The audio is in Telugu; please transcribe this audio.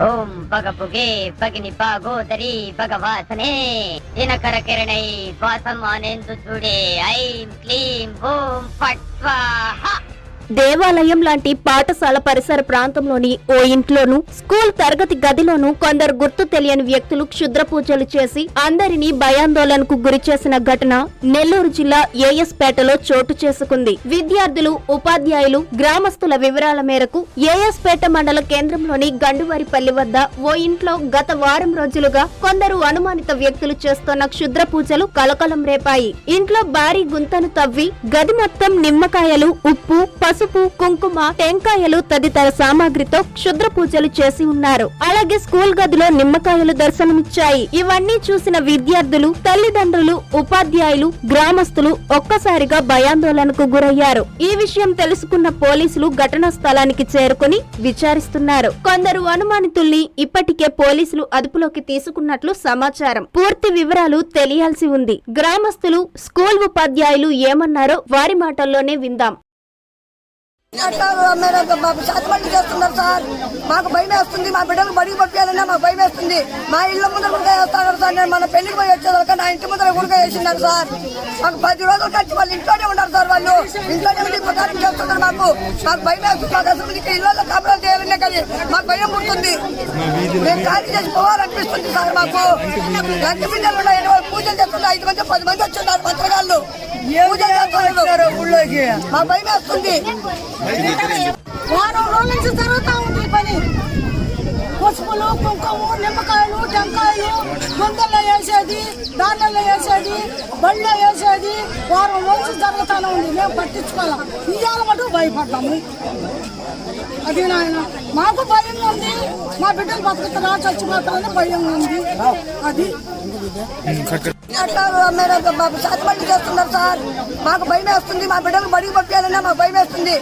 ఓం పగ పుగే పగిని పాగోదరి భగవాసనే. దినకర కిరణై వాసం ఆనేందు చూడే. ఐం క్లీం ఓం ఫట్ స్వాహ దేవాలయం లాంటి పాఠశాల పరిసర ప్రాంతంలోని ఓ ఇంట్లోనూ స్కూల్ తరగతి గదిలోనూ కొందరు గుర్తు తెలియని వ్యక్తులు క్షుద్ర పూజలు చేసి అందరినీ భయాందోళనకు గురి చేసిన ఘటన నెల్లూరు జిల్లా ఏఎస్పేటలో చోటు చేసుకుంది. విద్యార్థులు ఉపాధ్యాయులు గ్రామస్తుల వివరాల మేరకు ఏఎస్పేట మండల కేంద్రంలోని గండువారిపల్లి వద్ద ఓ ఇంట్లో గత వారం రోజులుగా కొందరు అనుమానిత వ్యక్తులు చేస్తున్న క్షుద్ర పూజలు కలకలం రేపాయి. ఇంట్లో భారీ గుంతను తవ్వి గది మొత్తం నిమ్మకాయలు ఉప్పు పసుపు కుంకుమ టెంకాయలు తదితర సామాగ్రితో క్షుద్ర పూజలు చేసి ఉన్నారు. అలాగే స్కూల్ గదిలో నిమ్మకాయలు దర్శనమిచ్చాయి. ఇవన్నీ చూసిన విద్యార్థులు తల్లిదండ్రులు ఉపాధ్యాయులు గ్రామస్తులు ఒక్కసారిగా భయాందోళనకు గురయ్యారు. ఈ విషయం తెలుసుకున్న పోలీసులు ఘటనా స్థలానికి చేరుకుని విచారిస్తున్నారు. కొందరు అనుమానితుల్ని ఇప్పటికే పోలీసులు అదుపులోకి తీసుకున్నట్లు సమాచారం. పూర్తి వివరాలు తెలియాల్సి ఉంది. గ్రామస్తులు స్కూల్ ఉపాధ్యాయులు ఏమన్నారో వారి మాటల్లోనే విందాం. అట్లా మీరు చేస్తున్నారు సార్. మాకు భయం వేస్తుంది మా బిడ్డలు బడికి పంపించాలన్నా మాకు భయం వేస్తుంది. మా ఇళ్ళ ముందర కూడా వేస్తున్నారు సార్. నేను మన పెళ్ళికి పోయి వచ్చేదాకా నా ఇంటి ముందర కూడా వేసినారు సార్. మాకు పది రోజులు కలిసి వాళ్ళు ఇంట్లోనే ఉన్నారు సార్ వాళ్ళు. ఇంట్లోనే ఉండి ప్రకారం చేస్తున్నారు మాకు. మాకు భయం వేస్తుంది మాకు అసలు ఇళ్ళలో కాపురాలు చేయాలనే కానీ మాకు భయం పుడుతుంది. మేము ఖాళీ చేసి పోవాలనిపిస్తుంది సార్ మాకు. గంట బిడ్డలు పూజలు చేస్తున్నారు? ఐదు మంది పది మంది వచ్చున్నారు మంత్రగాళ్ళు పూజ చేస్తున్నారు ఊళ్ళోకి. మా భయం వేస్తుంది. వారం రోజుల నుంచి జరుగుతూ ఉంది పని. పసుపులు కుంకుమ నిమ్మకాయలు టెంకాయలు గుంతల్లో వేసేది దాంట్లో వేసేది బళ్ళో వేసేది వారం రోజులు జరుగుతూనే ఉంది. మేము పట్టించుకోవాలి? ఇవాళ మటు భయపడ్డాము. అది నాయన మాకు భయం ఉంది. మా బిడ్డలు బతుకుతారా చచ్చిపోతామని భయం ఉంది. అది మాకు చేస్తున్నారు సార్. మాకు భయం వేస్తుంది మా బిడ్డలు బడికి పంపించాలన్నా మాకు భయం వేస్తుంది.